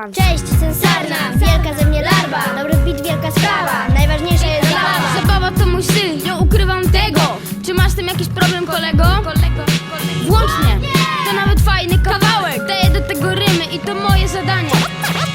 Breakdance Cześć, jestem Sarna, wielka ze mnie larwa. Dobry beat, wielka sprawa, najważniejsza jest zabawa. Zabawa to mój styl, nie ukrywam tego. Czy masz z tym jakiś problem kolego? Włącznie, to nawet fajny kawałek. Daję do tego rymy i to moje zadanie.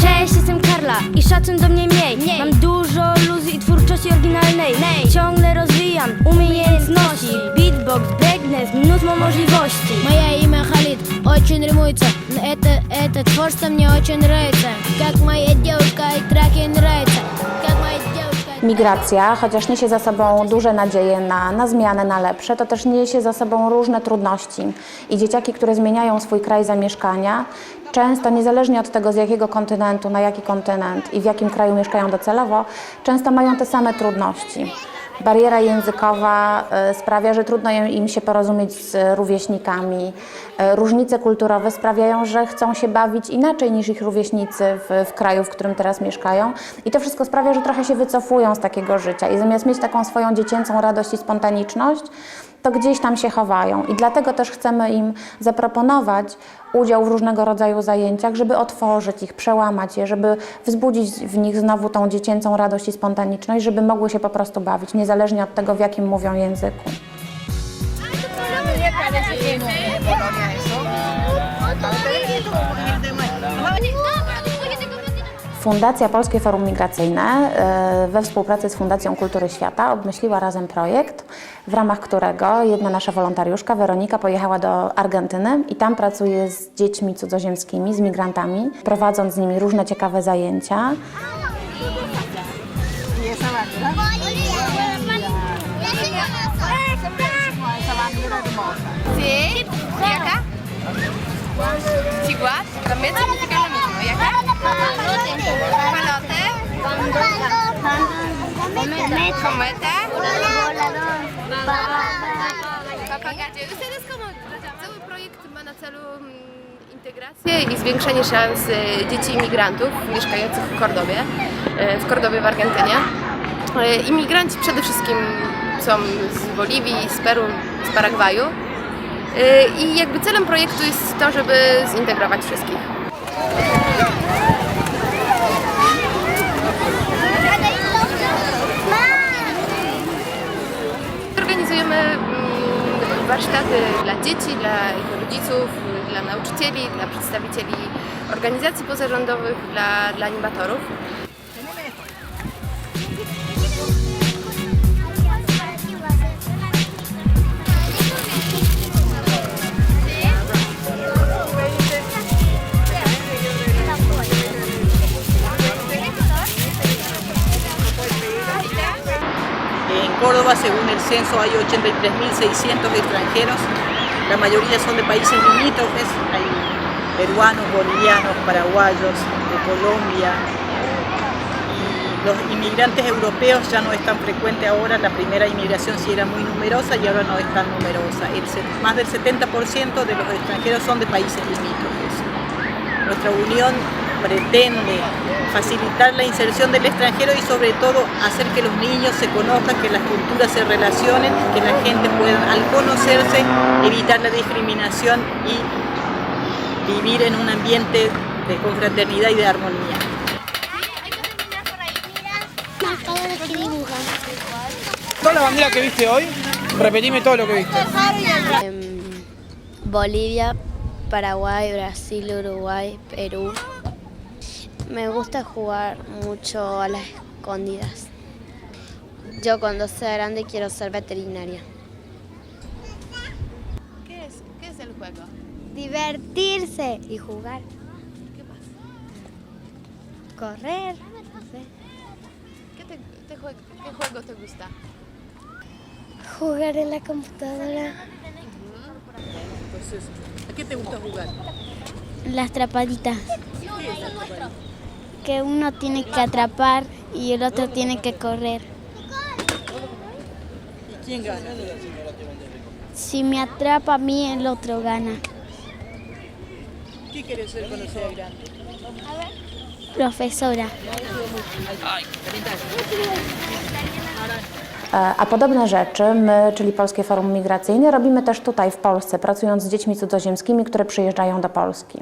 Cześć, jestem Karla i szacun do mnie miej Mam dużo luzu i twórczości oryginalnej Ciągle rozwijam umiejętności Beatbox, breakdance, mnóstwo możliwości Мое имя Халид, очень рифмуется это, это творчество мне очень нравится Как моя девушка и траки нравится Как моя девушка и Migracja, chociaż niesie za sobą duże nadzieje na, na zmianę, na lepsze, to też niesie za sobą różne trudności. I dzieciaki, które zmieniają swój kraj zamieszkania, często niezależnie od tego, z jakiego kontynentu, na jaki kontynent i w jakim kraju mieszkają docelowo, często mają te same trudności. Bariera językowa e, sprawia, że trudno im się porozumieć z rówieśnikami. E, Różnice kulturowe sprawiają, że chcą się bawić inaczej niż ich rówieśnicy w, w kraju, w którym teraz mieszkają. I to wszystko sprawia, że trochę się wycofują z takiego życia i zamiast mieć taką swoją dziecięcą radość i spontaniczność, to gdzieś tam się chowają. I dlatego też chcemy im zaproponować udział w różnego rodzaju zajęciach, żeby otworzyć ich, przełamać je, żeby wzbudzić w nich znowu tą dziecięcą radość i spontaniczność, żeby mogły się po prostu bawić, niezależnie od tego, w jakim mówią języku. Fundacja Polskie Forum Migracyjne e, we współpracy z Fundacją Kultury Świata obmyśliła razem projekt, w ramach którego jedna nasza wolontariuszka, Weronika, pojechała do Argentyny i tam pracuje z dziećmi cudzoziemskimi, z migrantami, prowadząc z nimi różne ciekawe zajęcia. Sí, Papagayo. Ustedes como cały projekt ma na celu integrację i zwiększenie szans dzieci imigrantów mieszkających w Kordowie, e, w Kordowie w Argentynie. E, Imigranci przede wszystkim są z Boliwii, z Peru, z Paragwaju. E, I jakby celem projektu jest to, żeby zintegrować wszystkich. Organizujemy mm, warsztaty dla dzieci, dla ich rodziców, dla nauczycieli, dla przedstawicieli organizacji pozarządowych, dla, dla animatorów. Censo, hay 83.600 extranjeros. La mayoría son de países limítrofes. Hay peruanos, bolivianos, paraguayos, de Colombia. Los inmigrantes europeos ya no es tan frecuente ahora. La primera inmigración sí era muy numerosa y ahora no es tan numerosa. El más del 70% de los extranjeros son de países limítrofes. Nuestra unión pretende facilitar la inserción del extranjero y sobre todo hacer que los niños se conozcan, que las culturas se relacionen, que la gente pueda al conocerse evitar la discriminación y vivir en un ambiente de confraternidad y de armonía. Toda la bandera que viste hoy, repetime todo lo que viste. Bolivia, Paraguay, Brasil, Uruguay, Perú. Me gusta jugar mucho a las escondidas. Yo cuando sea grande quiero ser veterinaria. ¿Qué es, qué es el juego? Divertirse y jugar. Correr. ¿Qué, te- te jue- qué juego te gusta? Jugar en la computadora. Entonces, ¿a qué te gusta jugar? Las trapaditas. Que uno tiene que atrapar y el otro tiene que correr. ¿Y quién gana? Si me atrapa a mí, el otro gana. ¿Qué quieres ser cuando sea grande? Profesora. E, A podobne rzeczy my, czyli Polskie Forum Migracyjne, robimy też tutaj w Polsce, pracując z dziećmi cudzoziemskimi, które przyjeżdżają do Polski.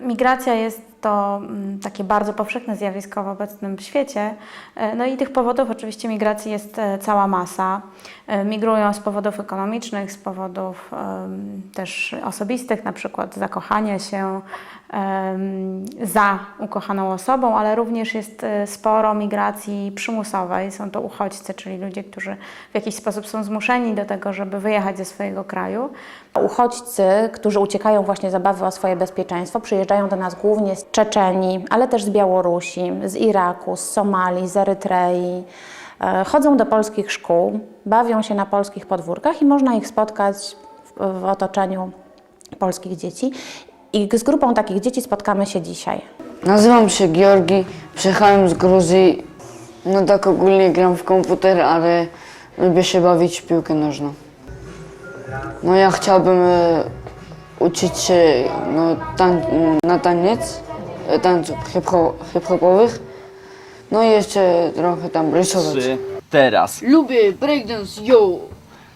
Migracja jest to mm, takie bardzo powszechne zjawisko w obecnym świecie. E, No i tych powodów oczywiście migracji jest e, cała masa. E, Migrują z powodów ekonomicznych, z powodów też osobistych, na przykład zakochania się za ukochaną osobą, ale również jest sporo migracji przymusowej. Są to uchodźcy, czyli ludzie, którzy w jakiś sposób są zmuszeni do tego, żeby wyjechać ze swojego kraju. Uchodźcy, którzy uciekają właśnie z obawy o swoje bezpieczeństwo, przyjeżdżają do nas głównie z Czeczenii, ale też z Białorusi, z Iraku, z Somalii, z Erytrei. E, Chodzą do polskich szkół, bawią się na polskich podwórkach i można ich spotkać w, w otoczeniu polskich dzieci. I z grupą takich dzieci spotkamy się dzisiaj. Nazywam się Georgi, przyjechałem z Gruzji. No tak ogólnie gram w komputer, ale lubię się bawić w piłkę nożną. No ja chciałbym e, uczyć się no, tań, na taniec, tańców hip-ho- hip-hopowych. No i jeszcze trochę tam rysować. Trzy, teraz. Lubię breakdance, yo,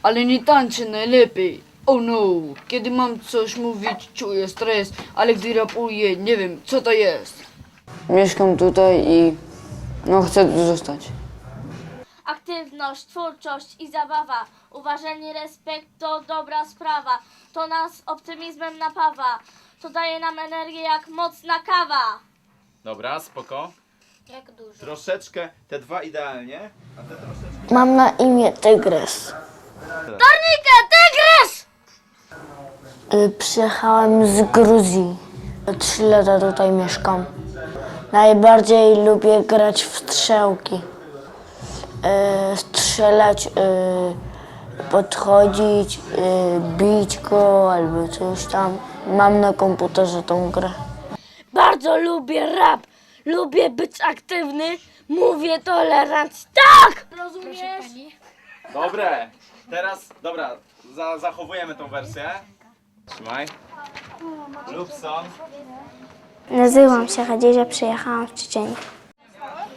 ale nie tańczę najlepiej. Oh no, kiedy mam coś mówić, czuję stres, ale gdy rapuję, nie wiem, co to jest. Mieszkam tutaj i no chcę tu zostać. Aktywność, twórczość i zabawa. Uważanie, respekt to dobra sprawa. To nas optymizmem napawa. To daje nam energię jak mocna kawa. Dobra, spoko. Jak dużo. Troszeczkę, te dwa idealnie, a te troszeczkę... Mam na imię Tygrys. Tornikę, tygrys! Y, Przyjechałem z Gruzji. Trzy lata tutaj mieszkam. Najbardziej lubię grać w strzałki. Y, Strzelać, y, podchodzić, y, bić go albo coś tam. Mam na komputerze tą grę. Bardzo lubię rap. Lubię być aktywny. Mówię tolerancji. Tak! Rozumiesz? Dobre, teraz, dobra, za, zachowujemy tą wersję. Trzymaj. Lubson. Nazywam się Khadija, przyjechałam z Czeczeni.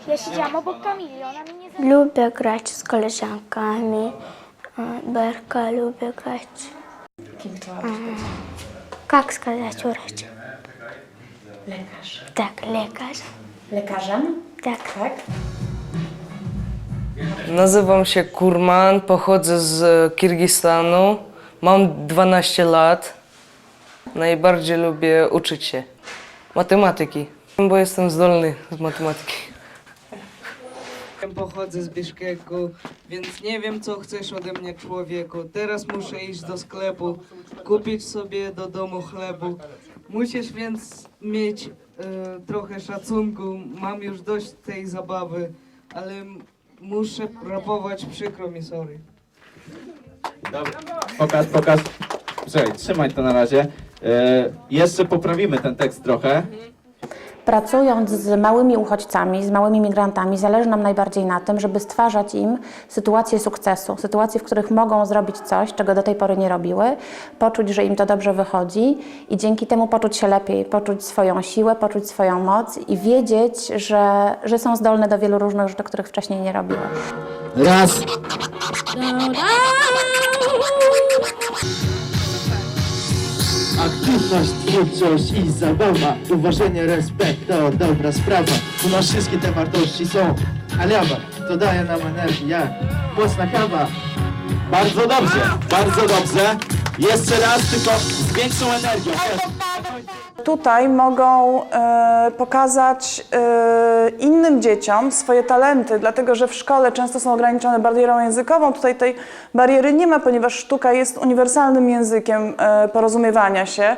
Ja siedziałam obok Kamili, ona mi nie Lubię grać z koleżankami. E, Berka lubię grać. Kim Jak сказать wręcz? Lekarz. Tak, lekarz. Lekarzem? Tak. Tak. Nazywam się Kurman, pochodzę z Kirgistanu. Mam 12 lat. Najbardziej lubię uczyć się matematyki, bo jestem zdolny z matematyki. Pochodzę z Biszkeku, więc nie wiem co chcesz ode mnie człowieku. Teraz muszę iść do sklepu, kupić sobie do domu chlebu. Musisz więc mieć e, trochę szacunku. Mam już dość tej zabawy, ale muszę rapować, przykro mi, sorry. Dobra, pokaż, pokaż. Słuchaj, trzymaj to na razie. E, jeszcze poprawimy ten tekst trochę. Pracując z małymi uchodźcami, z małymi migrantami, zależy nam najbardziej na tym, żeby stwarzać im sytuacje sukcesu, sytuacje, w których mogą zrobić coś, czego do tej pory nie robiły, poczuć, że im to dobrze wychodzi i dzięki temu poczuć się lepiej, poczuć swoją siłę, poczuć swoją moc i wiedzieć, że, że są zdolne do wielu różnych rzeczy, których wcześniej nie robiły. Raz. Aktywność, twórczość i zabawa Uważenie, respekt to dobra sprawa U nas wszystkie te wartości są Aliaba, to daje nam energię jak mocna kawa Bardzo dobrze, bardzo dobrze. Jeszcze raz, tylko z większą energią. Tutaj mogą e, pokazać e, innym dzieciom swoje talenty, dlatego że w szkole często są ograniczone barierą językową. Tutaj tej bariery nie ma, ponieważ sztuka jest uniwersalnym językiem e, porozumiewania się.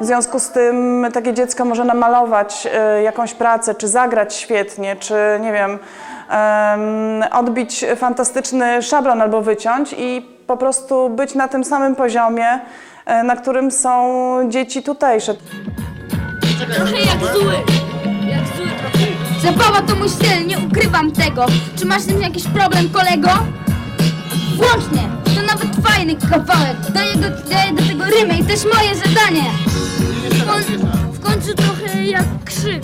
W związku z tym takie dziecko może namalować e, jakąś pracę, czy zagrać świetnie, czy nie wiem, em, odbić fantastyczny szablon albo wyciąć i po prostu być na tym samym poziomie, e, na którym są dzieci tutejsze. Trochę jak zły. Jak zły trochę. Zabawa to mój styl, nie ukrywam tego. Czy masz z tym jakiś problem, kolego? Włącznie. To nawet fajny kawałek. Daję do, daję do tego rymę i też moje zadanie. W, koń, w końcu trochę jak krzyk.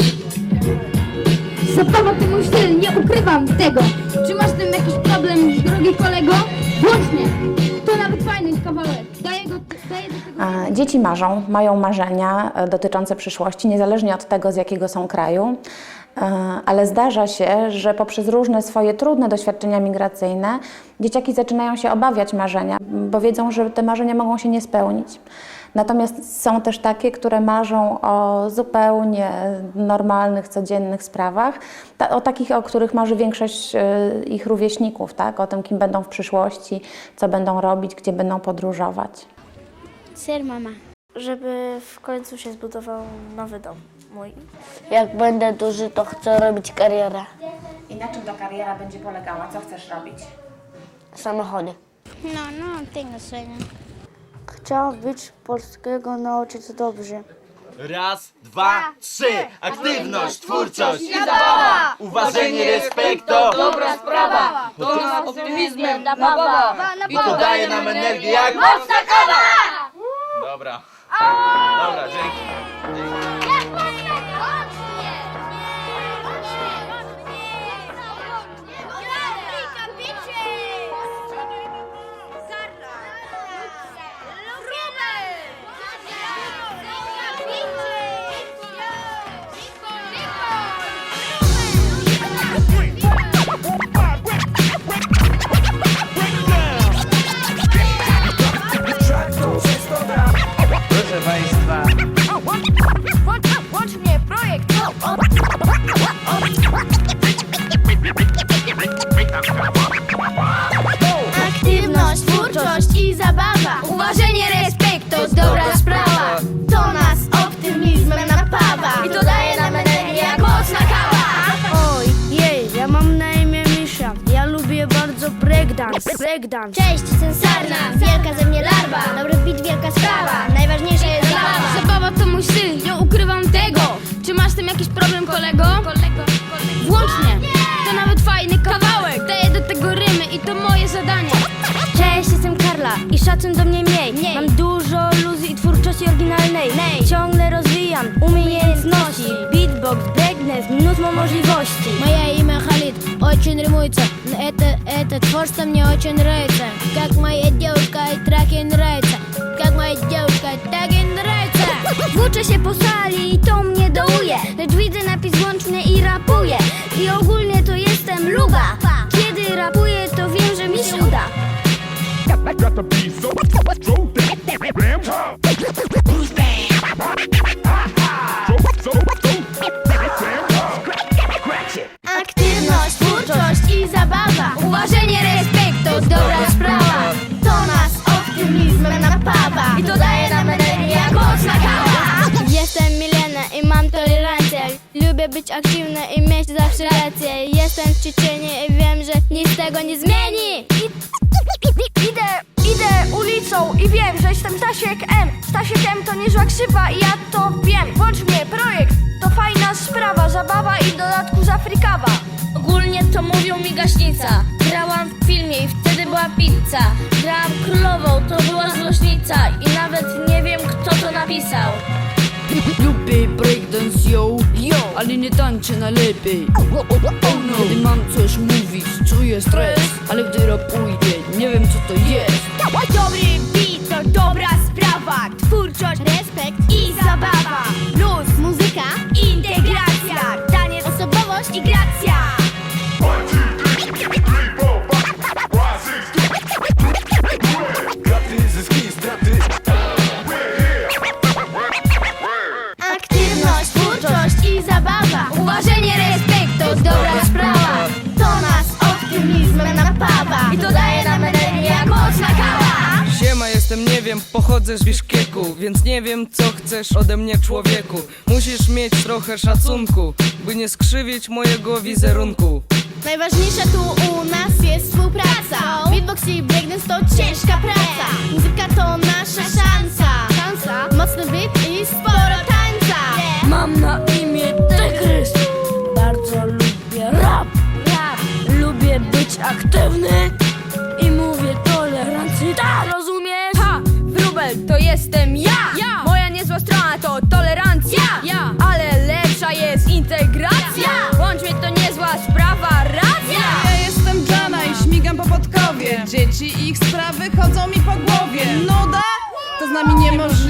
Zabawa to mój styl, nie ukrywam tego. Czy masz z tym jakiś problem, drogi kolego? Włącznie. To nawet fajny kawałek. Dzieci marzą, mają marzenia e, dotyczące przyszłości, niezależnie od tego, z jakiego są kraju, E, ale zdarza się, że poprzez różne swoje trudne doświadczenia migracyjne dzieciaki zaczynają się obawiać marzenia, bo wiedzą, że te marzenia mogą się nie spełnić. Natomiast są też takie, które marzą o zupełnie normalnych, codziennych sprawach, o takich, o których marzy większość e, ich rówieśników, tak? o tym, kim będą w przyszłości, co będą robić, gdzie będą podróżować. Ser mama. Żeby w końcu się zbudował nowy dom mój. Jak będę duży, to chcę robić karierę. I na czym ta kariera będzie polegała? Co chcesz robić? Samochody. No, no tengo sueño. Chciałam być polskiego nauczyć dobrze. Raz, dwa, trzy. Aktywność, twórczość i zabawa. Uważenie, respekt to dobra sprawa. To nas optymizmem napawa. I to daje nam energię jak mocna kawa. Dobra. Dobra, dzięki. breakdance. Breakdance. Cześć, jestem Sarna, wielka ze mnie larwa Dobry beat, wielka sprawa Najważniejsza jest zabawa Zabawa to mój styl, nie ukrywam tego. Czy masz z tym jakiś problem, kolego? Włącznie. To nawet fajny kawałek. Daję do tego rymy i to moje zadanie. Cześć, jestem Karla i szacun do mnie miej Mam dużo luzu i twórczości oryginalnej Ciągle rozwijam umiejętności Beatbox, breakdance, mnóstwo możliwości Мое имя Халид, очень рифмуется. Но Это, это творчество мне очень нравится. Как моя девушка и траки нравится. Как моя девушка, так и нравится. Włóczę się po sali i to mnie dołuje Lecz widzę napis włączny i rapuję I ogólnie to jestem luga Kiedy rapuję to wiem, że mi się uda To dobra sprawa To nas optymizmem napawa I to daje nam energię jak mocna kawa Jestem Milena i mam tolerancję. Lubię być aktywna i mieć zawsze rację. Jestem w Czeczeniu i wiem, że nic tego nie zmieni. Idę, idę ulicą i wiem, że jestem Stasiek M. Stasiek M to niezła krzywa i ja to wiem. Włącz mnie, projekt, to fajna sprawa, zabawa i w dodatku z Afrykawa. Ogólnie to mówią mi gaśnica. Grałam w filmie i wtedy była pizza. Grałam królową, to była złośnica. I nawet nie wiem, kto to napisał. Lubię breakdance, yo, yo, ale nie tańczę najlepiej oh no. Kiedy mam coś mówić, czuję stres Ale gdy rapuję, nie wiem co to jest Dobry beat to dobra sprawa Twórczość, respekt i zabawa Luz, pochodzę z Biszkieku Więc nie wiem, co chcesz ode mnie człowieku. Musisz mieć trochę szacunku By nie skrzywić mojego wizerunku. Najważniejsza tu u nas jest współpraca. Beatbox i breakdance to ciężka praca. Muzyka to nasza szansa nami nie może